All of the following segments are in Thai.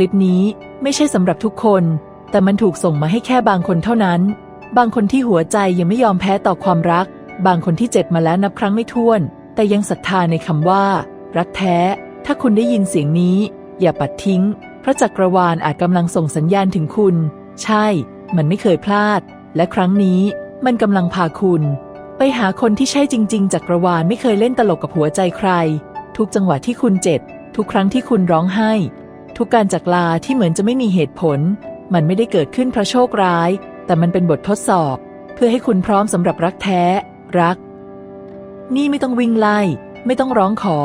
ลิปนี้ไม่ใช่สำหรับทุกคน แต่มันถูกส่งมาให้แค่บางคนเท่านั้น บางคนที่หัวใจยังไม่ยอมแพ้ต่อความรัก บางคนที่เจ็บมาแล้วนับครั้งไม่ถ้วน แต่ยังศรัทธาในคำว่า รักแท้ ถ้าคุณได้ยินเสียงนี้ อย่าปัดทิ้งเพราะจักรวาลอาจกำลังส่งสัญญาณถึงคุณ ใช่ มันไม่เคยพลาด และครั้งนี้มันกำลังพาคุณ ไปหาคนที่ใช่จริง ๆ จักรวาลไม่เคยเล่นตลกกับหัวใจใคร ทุกจังหวะที่คุณเจ็บทุกครั้งที่คุณร้องไห้ ทุกการจากลาที่เหมือนจะไม่มีเหตุผล มันไม่ได้เกิดขึ้นเพราะโชคร้าย แต่มันเป็นบททดสอบ เพื่อให้คุณพร้อมสำหรับรักแท้ รัก นี่ไม่ต้องวิ่งไล่ ไม่ต้องร้องขอ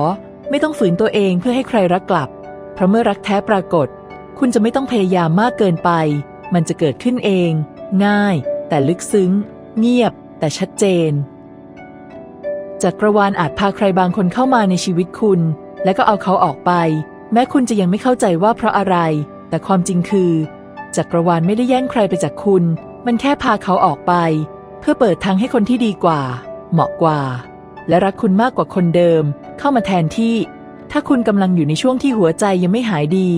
ไม่ต้องฝืนตัวเองเพื่อให้ใครรักกลับ เพราะเมื่อรักแท้ปรากฏ คุณจะไม่ต้องพยายามมากเกินไป มันจะเกิดขึ้นเอง ง่าย แต่ลึกซึ้ง เงียบ แต่ชัดเจนจักรวาลอาจพาใครบางคนเข้ามาในชีวิตคุณ และก็เอาเขาออกไป แม้คุณจะยังไม่เข้าใจว่าเพราะอะไร แต่ความจริงคือ จักรวาลไม่ได้แย่งใครไปจากคุณ มันแค่พาเขาออกไป เพื่อเปิดทางให้คนที่ดีกว่า เหมาะกว่า และรักคุณมากกว่าคนเดิม เข้ามาแทนที่ ถ้าคุณกำลังอยู่ในช่วงที่หัวใจยังไม่หายดี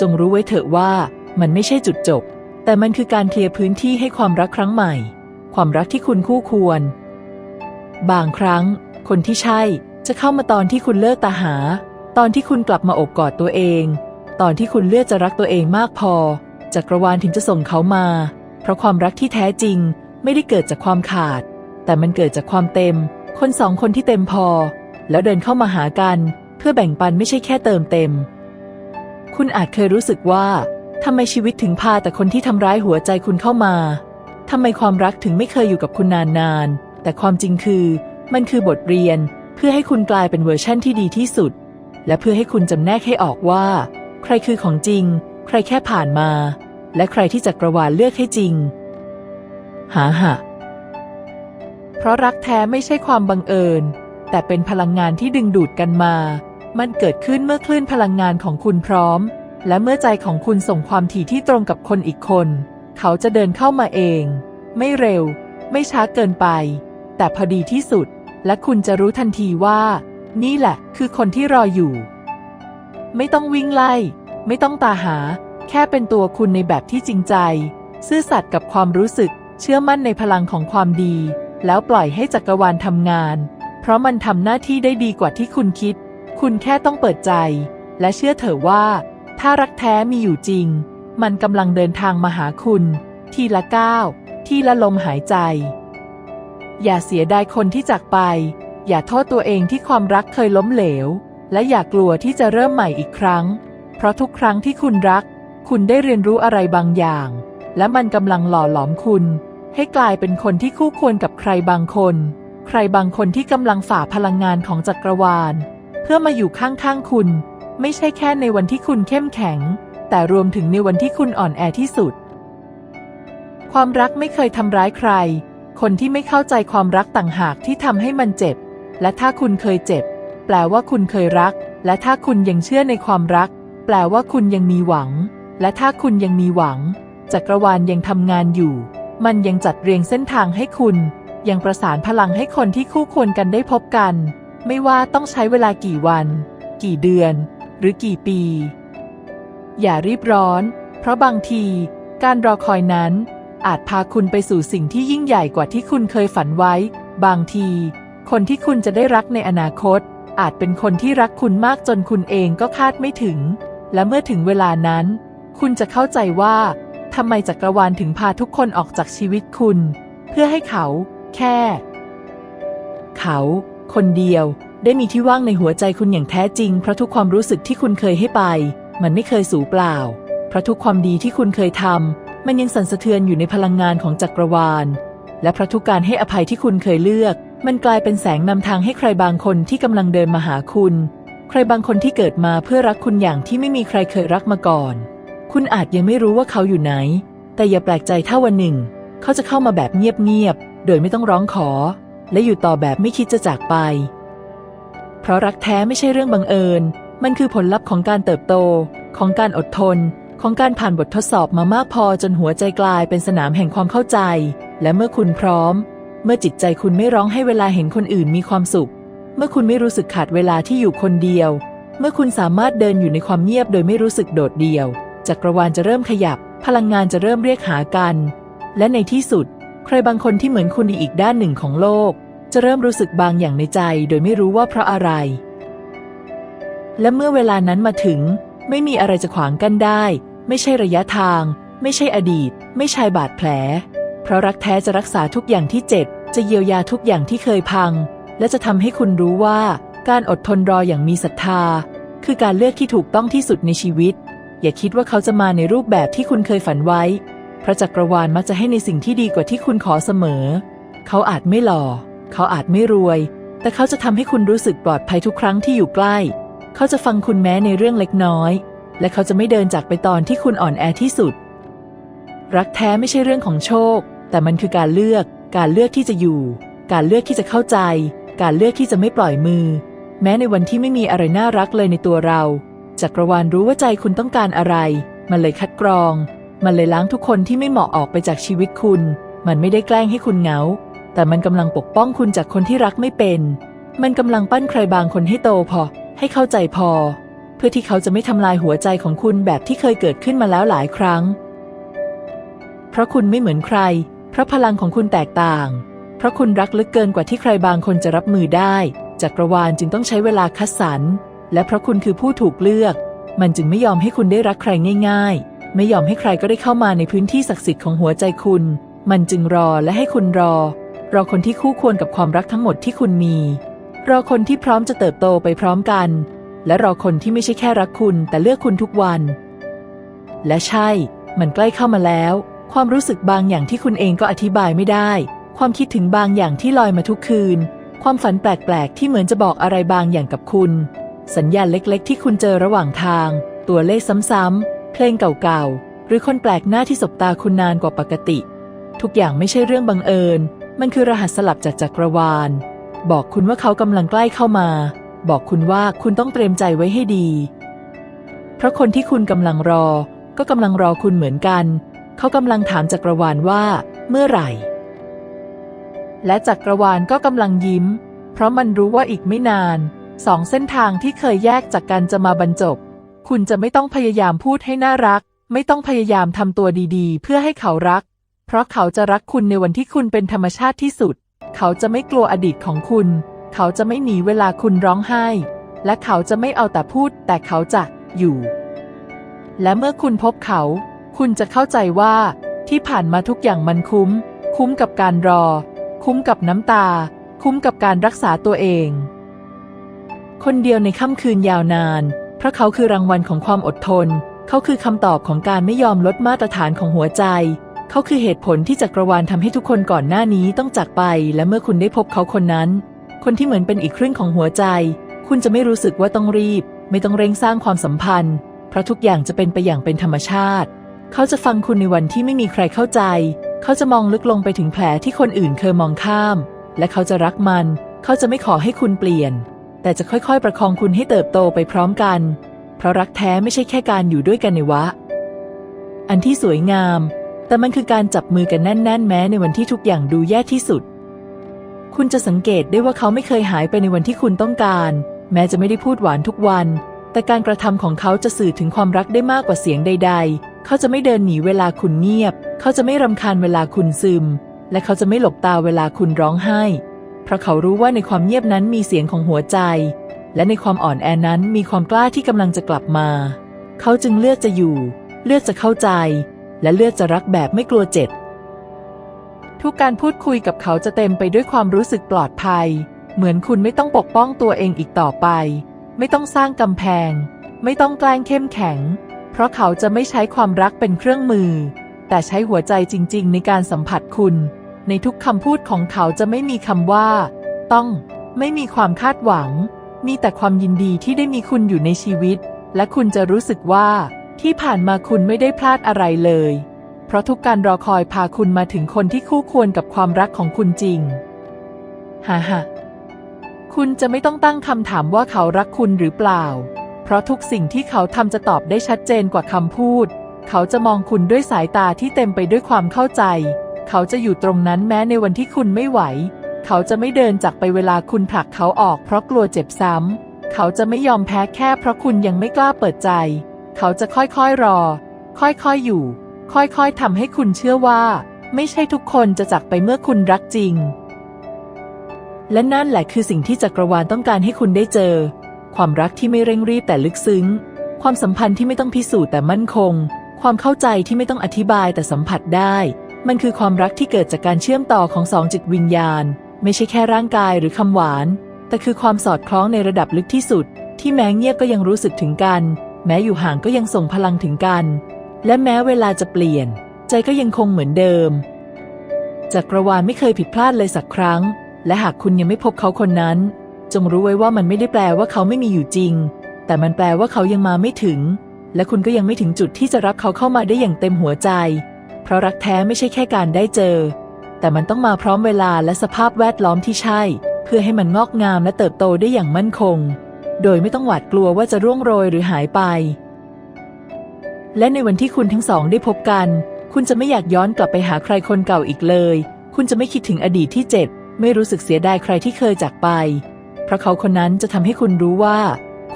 จงรู้ไว้เถอะว่ามันไม่ใช่จุดจบ แต่มันคือการเคลียร์พื้นที่ให้ความรักครั้งใหม่ ความรักที่คุณคู่ควร บางครั้ง คนที่ใช่จะเข้ามาตอนที่คุณเลิกตาหา ตอนที่คุณกลับมาอบกอดตัวเอง ตอนที่คุณเลือกจะรักตัวเองมากพอ จักรวาลถึงจะส่งเขามา เพราะความรักที่แท้จริงไม่ได้เกิดจากความขาด แต่มันเกิดจากความเต็ม คนสองคนที่เต็มพอ แล้วเดินเข้ามาหากัน เพื่อแบ่งปันไม่ใช่แค่เติมเต็ม คุณอาจเคยรู้สึกว่าทำไมชีวิตถึงพาแต่คนที่ทำร้ายหัวใจคุณเข้ามาทำไมความรักถึงไม่เคยอยู่กับคุณนานๆ แต่ความจริงคือ มันคือบทเรียนเพื่อให้คุณกลายเป็นเวอร์ชั่นที่ดีที่สุด และเพื่อให้คุณจำแนกให้ออกว่า ใครคือของจริง ใครแค่ผ่านมา และใครที่จักรวาลเลือกให้จริง หาหะเพราะรักแท้ไม่ใช่ความบังเอิญ แต่เป็นพลังงานที่ดึงดูดกันมา มันเกิดขึ้นเมื่อคลื่นพลังงานของคุณพร้อม และเมื่อใจของคุณส่งความถี่ที่ตรงกับคนอีกคน เขาจะเดินเข้ามาเอง ไม่เร็ว ไม่ช้าเกินไป แต่พอดีที่สุด และคุณจะรู้ทันทีว่า นี่แหละ คือคนที่รออยู่ ไม่ต้องวิ่งไล่ ไม่ต้องตาหา แค่เป็นตัวคุณในแบบที่จริงใจ ซื่อสัตย์กับความรู้สึก เชื่อมั่นในพลังของความดี แล้วปล่อยให้จักรวาลทำงาน เพราะมันทำหน้าที่ได้ดีกว่าที่คุณคิด คุณแค่ต้องเปิดใจ และเชื่อเถอะว่า ถ้ารักแท้มีอยู่จริง มันกำลังเดินทางมาหาคุณ ทีละก้าว ทีละลมหายใจ อย่าเสียดายคนที่จากไป อย่าโทษตัวเองที่ความรักเคยล้มเหลว และอย่ากลัวที่จะเริ่มใหม่อีกครั้ง เพราะทุกครั้งที่คุณรัก คุณได้เรียนรู้อะไรบางอย่าง และมันกำลังหล่อหลอมคุณ ให้กลายเป็นคนที่คู่ควรกับใครบางคน ใครบางคนที่กำลังฝ่าพลังงานของจักรวาล เพื่อมาอยู่ข้างๆคุณ ไม่ใช่แค่ในวันที่คุณเข้มแข็ง แต่รวมถึงในวันที่คุณอ่อนแอที่สุด ความรักไม่เคยทำร้ายใคร คนที่ไม่เข้าใจความรักต่างหากที่ทำให้มันเจ็บ และถ้าคุณเคยเจ็บ แปลว่าคุณเคยรัก และถ้าคุณยังเชื่อในความรัก แปลว่าคุณยังมีหวัง และถ้าคุณยังมีหวัง จักรวาลยังทำงานอยู่ มันยังจัดเรียงเส้นทางให้คุณ ยังประสานพลังให้คนที่คู่ควรกันได้พบกัน ไม่ว่าต้องใช้เวลากี่วัน กี่เดือน หรือกี่ปี อย่ารีบร้อน เพราะบางที การรอคอยนั้น อาจพาคุณไปสู่สิ่งที่ยิ่งใหญ่กว่าที่คุณเคยฝันไว้ บางที คนที่คุณจะได้รักในอนาคต อาจเป็นคนที่รักคุณมากจนคุณเองก็คาดไม่ถึง และเมื่อถึงเวลานั้น คุณจะเข้าใจว่าทำไมจักรวาลถึงพาทุกคนออกจากชีวิตคุณ เพื่อให้เขา แค่ เขา คนเดียว ได้มีที่ว่างในหัวใจคุณอย่างแท้จริง เพราะทุกความรู้สึกที่คุณเคยให้ไป มันไม่เคยสูญเปล่า เพราะทุกความดีที่คุณเคยทำมันยังสั่นสะเทือนอยู่ในพลังงานของจักรวาล และเพราะทุกการให้อภัยที่คุณเคยเลือก มันกลายเป็นแสงนำทางให้ใครบางคนที่กำลังเดินมาหาคุณ ใครบางคนที่เกิดมาเพื่อรักคุณอย่างที่ไม่มีใครเคยรักมาก่อน คุณอาจยังไม่รู้ว่าเขาอยู่ไหน แต่อย่าแปลกใจถ้าวันหนึ่ง เขาจะเข้ามาแบบเงียบๆ โดยไม่ต้องร้องขอ และอยู่ต่อแบบไม่คิดจะจากไป เพราะรักแท้ไม่ใช่เรื่องบังเอิญ มันคือผลลัพธ์ของการเติบโต ของการอดทน ของการผ่านบททดสอบมามากพอจนหัวใจกลายเป็นสนามแห่งความเข้าใจ และเมื่อคุณพร้อม เมื่อจิตใจคุณไม่ร้องให้เวลาเห็นคนอื่นมีความสุข เมื่อคุณไม่รู้สึกขาดเวลาที่อยู่คนเดียว เมื่อคุณสามารถเดินอยู่ในความเงียบโดยไม่รู้สึกโดดเดี่ยว จักรวาลจะเริ่มขยับ พลังงานจะเริ่มเรียกหากัน และในที่สุด ใครบางคนที่เหมือนคุณในอีกด้านหนึ่งของโลก จะเริ่มรู้สึกบางอย่างในใจ โดยไม่รู้ว่าเพราะอะไร และเมื่อเวลานั้นมาถึง ไม่มีอะไรจะขวางกั้นได้ ไม่ใช่ระยะทาง ไม่ใช่อดีต ไม่ใช่บาดแผล เพราะรักแท้จะรักษาทุกอย่างที่เจ็บ จะเยียวยาทุกอย่างที่เคยพัง และจะทำให้คุณรู้ว่า การอดทนรออย่างมีศรัทธา คือการเลือกที่ถูกต้องที่สุดในชีวิต อย่าคิดว่าเขาจะมาในรูปแบบที่คุณเคยฝันไว้ พระจักรวาลมักจะให้ในสิ่งที่ดีกว่าที่คุณขอเสมอ เขาอาจไม่หล่อ เขาอาจไม่รวย แต่เขาจะทำให้คุณรู้สึกปลอดภัยทุกครั้งที่อยู่ใกล้ เขาจะฟังคุณแม้ในเรื่องเล็กน้อย และเขาจะไม่เดินจากไปตอนที่คุณอ่อนแอที่สุด รักแท้ไม่ใช่เรื่องของโชค แต่มันคือการเลือก การเลือกที่จะอยู่ การเลือกที่จะเข้าใจ การเลือกที่จะไม่ปล่อยมือ แม้ในวันที่ไม่มีอะไรน่ารักเลยในตัวเรา จักรวาลรู้ว่าใจคุณต้องการอะไร มันเลยคัดกรอง มันเลยล้างทุกคนที่ไม่เหมาะออกไปจากชีวิตคุณ มันไม่ได้แกล้งให้คุณเหงา แต่มันกำลังปกป้องคุณจากคนที่รักไม่เป็น มันกำลังปั้นใครบางคนให้โตพอ ให้เข้าใจพอ เพื่อที่เขาจะไม่ทำลายหัวใจของคุณแบบที่เคยเกิดขึ้นมาแล้วหลายครั้ง เพราะคุณไม่เหมือนใคร เพราะพลังของคุณแตกต่าง เพราะคุณรักลึกเกินกว่าที่ใครบางคนจะรับมือได้ จักรวาลจึงต้องใช้เวลาคัดสรร และเพราะคุณคือผู้ถูกเลือก มันจึงไม่ยอมให้คุณได้รักใครง่าย ๆ ไม่ยอมให้ใครก็ได้เข้ามาในพื้นที่ศักดิ์สิทธิ์ของหัวใจคุณ มันจึงรอและให้คุณรอ รอคนที่คู่ควรกับความรักทั้งหมดที่คุณมี รอคนที่พร้อมจะเติบโตไปพร้อมกัน และรอคนที่ไม่ใช่แค่รักคุณ แต่เลือกคุณทุกวัน และใช่ มันใกล้เข้ามาแล้ว ความรู้สึกบางอย่างที่คุณเองก็อธิบายไม่ได้ ความคิดถึงบางอย่างที่ลอยมาทุกคืน ความฝันแปลกๆ ที่เหมือนจะบอกอะไรบางอย่างกับคุณ สัญญาณเล็กๆ ที่คุณเจอระหว่างทาง ตัวเลขซ้ำๆ เพลงเก่าๆ หรือคนแปลกหน้าที่สบตาคุณนานกว่าปกติ ทุกอย่างไม่ใช่เรื่องบังเอิญ มันคือรหัสสลับจากจักรวาล บอกคุณว่าเขากำลังใกล้เข้ามา บอกคุณว่าคุณต้องเตรียมใจไว้ให้ดี เพราะคนที่คุณกำลังรอ ก็กำลังรอคุณเหมือนกัน เขากำลังถามจักรวาลว่า เมื่อไหร่ และจักรวาลก็กำลังยิ้ม เพราะมันรู้ว่าอีกไม่นาน สองเส้นทางที่เคยแยกจากกันจะมาบรรจบ คุณจะไม่ต้องพยายามพูดให้น่ารัก ไม่ต้องพยายามทำตัวดีๆ เพื่อให้เขารัก เพราะเขาจะรักคุณในวันที่คุณเป็นธรรมชาติที่สุด เขาจะไม่กลัวอดีตของคุณ เขาจะไม่หนีเวลาคุณร้องไห้ และเขาจะไม่เอาแต่พูด แต่เขาจะอยู่ และเมื่อคุณพบเขา คุณจะเข้าใจว่าที่ผ่านมาทุกอย่างมันคุ้ม คุ้มกับการรอ คุ้มกับน้ำตา คุ้มกับการรักษาตัวเอง คนเดียวในค่ำคืนยาวนาน เพราะเขาคือรางวัลของความอดทน เขาคือคำตอบของการไม่ยอมลดมาตรฐานของหัวใจ เขาคือเหตุผลที่จักรวาลทำให้ทุกคนก่อนหน้านี้ต้องจากไป และเมื่อคุณได้พบเขาคนนั้น คนที่เหมือนเป็นอีกครึ่งของหัวใจ คุณจะไม่รู้สึกว่าต้องรีบ ไม่ต้องเร่งสร้างความสัมพันธ์ เพราะทุกอย่างจะเป็นไปอย่างเป็นธรรมชาติ เขาจะฟังคุณในวันที่ไม่มีใครเข้าใจ เขาจะมองลึกลงไปถึงแผลที่คนอื่นเคยมองข้าม และเขาจะรักมัน เขาจะไม่ขอให้คุณเปลี่ยน แต่จะค่อยๆ ประคองคุณให้เติบโตไปพร้อมกัน เพราะรักแท้ไม่ใช่แค่การอยู่ด้วยกันในวะ อันที่สวยงาม แต่มันคือการจับมือกันแน่น ๆ แม้ในวันที่ทุกอย่างดูแย่ที่สุด คุณจะสังเกตได้ว่าเขาไม่เคยหายไปในวันที่คุณต้องการ แม้จะไม่ได้พูดหวานทุกวัน แต่การกระทำของเขาจะสื่อถึงความรักได้มากกว่าเสียงใด ๆ เขาจะไม่เดินหนีเวลาคุณเงียบ เขาจะไม่รำคาญเวลาคุณซึม และเขาจะไม่หลบตาเวลาคุณร้องไห้ เพราะเขารู้ว่าในความเงียบนั้นมีเสียงของหัวใจ และในความอ่อนแอนั้นมีความกล้าที่กำลังจะกลับมา เขาจึงเลือกจะอยู่ เลือกจะเข้าใจ และเลือกจะรักแบบไม่กลัวเจ็บทุกการพูดคุยกับเขาจะเต็มไปด้วยความรู้สึกปลอดภัย เหมือนคุณไม่ต้องปกป้องตัวเองอีกต่อไป ไม่ต้องสร้างกำแพง ไม่ต้องแกล้งเข้มแข็ง เพราะเขาจะไม่ใช้ความรักเป็นเครื่องมือ แต่ใช้หัวใจจริง ๆ ในการสัมผัสคุณ ในทุกคำพูดของเขาจะไม่มีคำว่า ต้อง ไม่มีความคาดหวัง มีแต่ความยินดีที่ได้มีคุณอยู่ในชีวิต และคุณจะรู้สึกว่า ที่ผ่านมาคุณไม่ได้พลาดอะไรเลย เพราะทุกการรอคอยพาคุณมาถึงคนที่คู่ควรกับความรักของคุณจริงฮ่าฮ่าคุณจะไม่ต้องตั้งคำถามว่าเขารักคุณหรือเปล่า เพราะทุกสิ่งที่เขาทำจะตอบได้ชัดเจนกว่าคำพูด เขาจะมองคุณด้วยสายตาที่เต็มไปด้วยความเข้าใจ เขาจะอยู่ตรงนั้นแม้ในวันที่คุณไม่ไหว เขาจะไม่เดินจากไปเวลาคุณผลักเขาออกเพราะกลัวเจ็บซ้ำ เขาจะไม่ยอมแพ้แค่เพราะคุณยังไม่กล้าเปิดใจ เขาจะค่อยๆรอ ค่อยๆอยู่ ค่อยๆทำให้คุณเชื่อว่า ไม่ใช่ทุกคนจะจากไปเมื่อคุณรักจริง และนั่นแหละคือสิ่งที่จักรวาลต้องการให้คุณได้เจอ ความรักที่ไม่เร่งรีบแต่ลึกซึ้ง ความสัมพันธ์ที่ไม่ต้องพิสูจน์แต่มั่นคง ความเข้าใจที่ไม่ต้องอธิบายแต่สัมผัสได้ มันคือความรักที่เกิดจากการเชื่อมต่อของสองจิตวิญญาณ ไม่ใช่แค่ร่างกายหรือคำหวาน แต่คือความสอดคล้องในระดับลึกที่สุด ที่แม้เงียบก็ยังรู้สึกถึงกัน แม้อยู่ห่างก็ยังส่งพลังถึงกัน และแม้เวลาจะเปลี่ยน ใจก็ยังคงเหมือนเดิมจักรวาลไม่เคยผิดพลาดเลยสักครั้ง และหากคุณยังไม่พบเขาคนนั้น จงรู้ไว้ว่ามันไม่ได้แปลว่าเขาไม่มีอยู่จริง แต่มันแปลว่าเขายังมาไม่ถึง และคุณก็ยังไม่ถึงจุดที่จะรับเขาเข้ามาได้อย่างเต็มหัวใจ เพราะรักแท้ไม่ใช่แค่การได้เจอ แต่มันต้องมาพร้อมเวลาและสภาพแวดล้อมที่ใช่ เพื่อให้มันงอกงามและเติบโตได้อย่างมั่นคง โดยไม่ต้องหวาดกลัวว่าจะร่วงโรยหรือหายไป และในวันที่คุณทั้งสองได้พบกัน คุณจะไม่อยากย้อนกลับไปหาใครคนเก่าอีกเลย คุณจะไม่คิดถึงอดีตที่เจ็บไม่รู้สึกเสียดายใครที่เคยจากไป ราะเขาคนนั้นจะทำให้คุณรู้ว่า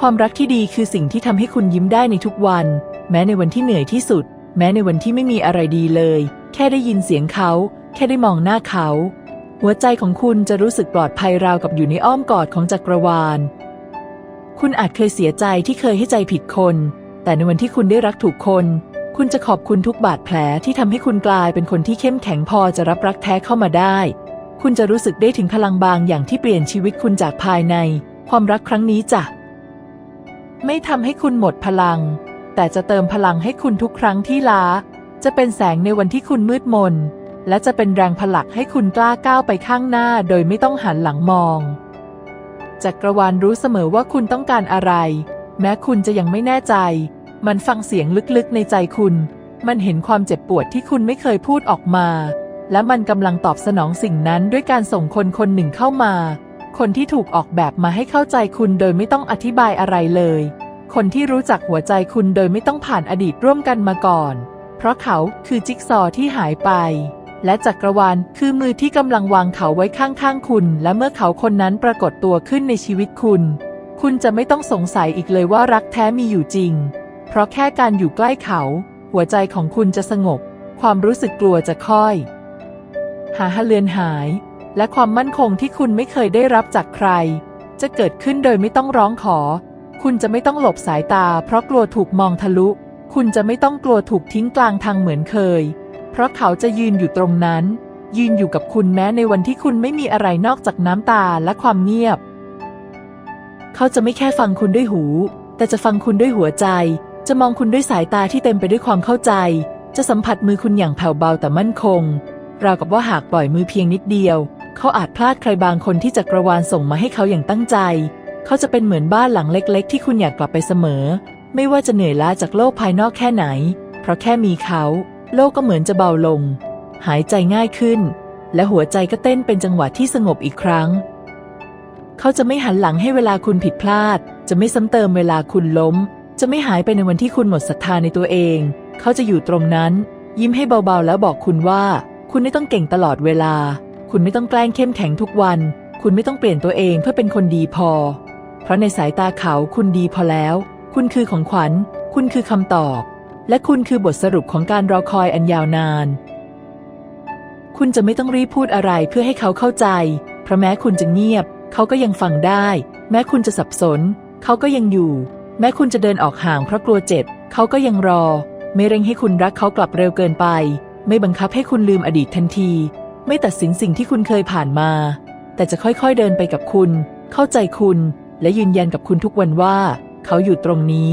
ความรักที่ดีคือสิ่งที่ทำให้คุณยิ้มได้ในทุกวัน แม้ในวันที่เหนื่อยที่สุด แม้ในวันที่ไม่มีอะไรดีเลย แค่ได้ยินเสียงเขา แค่ได้มองหน้าเขา หัวใจของคุณจะรู้สึกปลอดภัยราวกับอยู่ในอ้อมกอดของจักรวาล คุณอาจเคยเสียใจที่เคยให้ใจผิดคน แต่ในวันที่คุณได้รักถูกคน คุณจะขอบคุณทุกบาดแผลที่ทำให้คุณกลายเป็นคนที่เข้มแข็งพอจะรับรักแท้เข้ามาได้ คุณจะรู้สึกได้ถึงพลังบางอย่างที่เปลี่ยนชีวิตคุณจากภายใน ความรักครั้งนี้จะไม่ทำให้คุณหมดพลัง แต่จะเติมพลังให้คุณทุกครั้งที่ล้า จะเป็นแสงในวันที่คุณมืดมน และจะเป็นแรงผลักให้คุณกล้าก้าวไปข้างหน้าโดยไม่ต้องหันหลังมองจักรวาลรู้เสมอว่าคุณต้องการอะไร แม้คุณจะยังไม่แน่ใจ มันฟังเสียงลึกๆในใจคุณ มันเห็นความเจ็บปวดที่คุณไม่เคยพูดออกมา และมันกำลังตอบสนองสิ่งนั้นด้วยการส่งคนคนหนึ่งเข้ามา คนที่ถูกออกแบบมาให้เข้าใจคุณโดยไม่ต้องอธิบายอะไรเลย คนที่รู้จักหัวใจคุณโดยไม่ต้องผ่านอดีตร่วมกันมาก่อน เพราะเขาคือจิ๊กซอว์ที่หายไป และจักรวาลคือมือที่กำลังวางเขาไว้ข้างๆคุณ และเมื่อเขาคนนั้นปรากฏตัวขึ้นในชีวิตคุณ คุณจะไม่ต้องสงสัยอีกเลยว่ารักแท้มีอยู่จริง เพราะแค่การอยู่ใกล้เขา หัวใจของคุณจะสงบ ความรู้สึกกลัวจะค่อย หาเลือนหาย และความมั่นคงที่คุณไม่เคยได้รับจากใคร จะเกิดขึ้นโดยไม่ต้องร้องขอ คุณจะไม่ต้องหลบสายตา เพราะกลัวถูกมองทะลุ คุณจะไม่ต้องกลัวถูกทิ้งกลางทางเหมือนเคย เพราะเขาจะยืนอยู่ตรงนั้น ยืนอยู่กับคุณแม้ในวันที่คุณไม่มีอะไรนอกจากน้ำตาและความเงียบ เขาจะไม่แค่ฟังคุณด้วยหู แต่จะฟังคุณด้วยหัวใจ จะมองคุณด้วยสายตาที่เต็มไปด้วยความเข้าใจ จะสัมผัสมือคุณอย่างแผ่วเบาแต่มั่นคง ราวกับว่าหากปล่อยมือเพียงนิดเดียว เขาอาจพลาดใครบางคนที่จักรวาลส่งมาให้เขาอย่างตั้งใจ เขาจะเป็นเหมือนบ้านหลังเล็ก ๆ ที่คุณอยากกลับไปเสมอ ไม่ว่าจะเหนื่อยล้าจากโลกภายนอกแค่ไหน เพราะแค่มีเขา โลกก็เหมือนจะเบาลง หายใจง่ายขึ้น และหัวใจก็เต้นเป็นจังหวะที่สงบอีกครั้ง เขาจะไม่หันหลังให้เวลาคุณผิดพลาด จะไม่ซ้ำเติมเวลาคุณล้ม จะไม่หายไปในวันที่คุณหมดศรัทธาในตัวเอง เขาจะอยู่ตรงนั้น ยิ้มให้เบาๆแล้วบอกคุณว่า คุณไม่ต้องเก่งตลอดเวลา คุณไม่ต้องแกล้งเข้มแข็งทุกวัน คุณไม่ต้องเปลี่ยนตัวเองเพื่อเป็นคนดีพอ เพราะในสายตาเขาคุณดีพอแล้ว คุณคือของขวัญ คุณคือคำตอบ และคุณคือบทสรุปของการรอคอยอันยาวนาน คุณจะไม่ต้องรีบพูดอะไรเพื่อให้เขาเข้าใจ เพราะแม้คุณจะเงียบ เขาก็ยังฟังได้ แม้คุณจะสับสน เขาก็ยังอยู่ แม้คุณจะเดินออกห่างเพราะกลัวเจ็บ เขาก็ยังรอ ไม่เร่งให้คุณรักเขากลับเร็วเกินไป ไม่บังคับให้คุณลืมอดีตทันที ไม่ตัดสินสิ่งที่คุณเคยผ่านมา แต่จะค่อยๆเดินไปกับคุณ เข้าใจคุณ และยืนยันกับคุณทุกวันว่า เขาอยู่ตรงนี้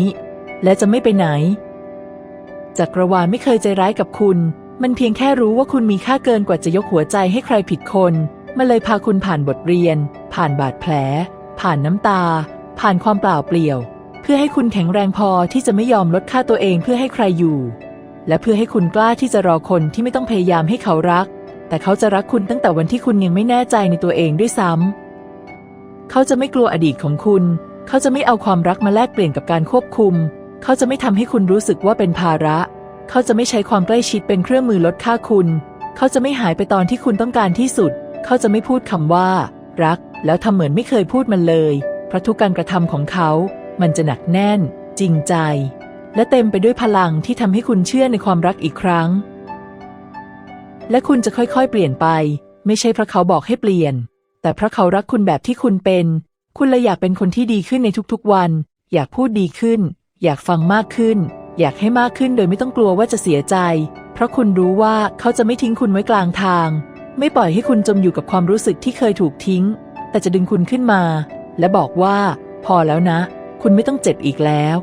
และจะไม่ไปไหน จักรวาลไม่เคยใจร้ายกับคุณ มันเพียงแค่รู้ว่าคุณมีค่าเกินกว่าจะยกหัวใจให้ใครผิดคนมันเลยพาคุณผ่านบทเรียน ผ่านบาดแผล ผ่านน้ำตา ผ่านความเปล่าเปลี่ยว เพื่อให้คุณแข็งแรงพอที่จะไม่ยอมลดค่าตัวเองเพื่อให้ใครอยู่ และเพื่อให้คุณกล้าที่จะรอคนที่ไม่ต้องพยายามให้เขารัก แต่เขาจะรักคุณตั้งแต่วันที่คุณยังไม่แน่ใจในตัวเองด้วยซ้ำ เขาจะไม่กลัวอดีตของคุณ เขาจะไม่เอาความรักมาแลกเปลี่ยนกับการควบคุม เขาจะไม่ทำให้คุณรู้สึกว่าเป็นภาระ เขาจะไม่ใช้ความใกล้ชิดเป็นเครื่องมือลดค่าคุณ เขาจะไม่หายไปตอนที่คุณต้องการที่สุด เขาจะไม่พูดคำว่า รัก แล้วทำเหมือนไม่เคยพูดมันเลย เพราะทุกการกระทำของเขา มันจะหนักแน่น จริงใจ และเต็มไปด้วยพลังที่ทำให้คุณเชื่อในความรักอีกครั้ง และคุณจะค่อยๆ เปลี่ยนไป ไม่ใช่เพราะเขาบอกให้เปลี่ยน แต่เพราะเขารักคุณแบบที่คุณเป็น คุณเลยอยากเป็นคนที่ดีขึ้นในทุกๆวัน อยากพูดดีขึ้น อยากฟังมากขึ้น อยากให้มากขึ้นโดยไม่ต้องกลัวว่าจะเสียใจ เพราะคุณรู้ว่าเขาจะไม่ทิ้งคุณไว้กลางทาง ไม่ปล่อยให้คุณจมอยู่กับความรู้สึกที่เคยถูกทิ้ง แต่จะดึงคุณขึ้นมา และบอกว่า พอแล้วนะ คุณไม่ต้องเจ็บอีกแล้ว